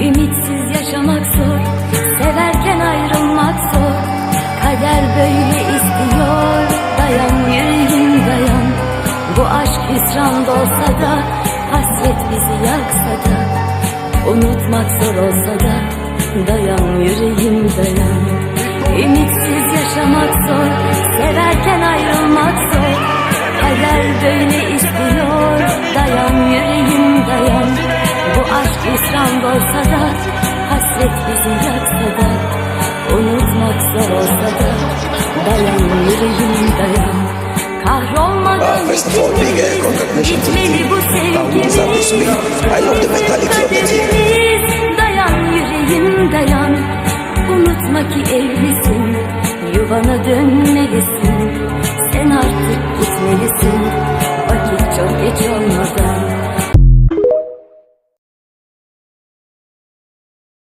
Ümitsiz yaşamak zor Severken ayrılmak zor. Kader böyle istiyor Dayan yüreğim dayan. Bu aşk hüsran olsa da Hasret bizi yaksa da. Unutmak zor olsa da Dayan yüreğim dayan. Ümitsiz yaşamak zor Severken ayrılmak zor. Kader böyle zor olsa da Dayan yüreğim dayan. Kahrolmadan team. bu team. Kaderimiz dayan yüreğim dayan. Unutma ki evlisin. Yuvana dönmelisin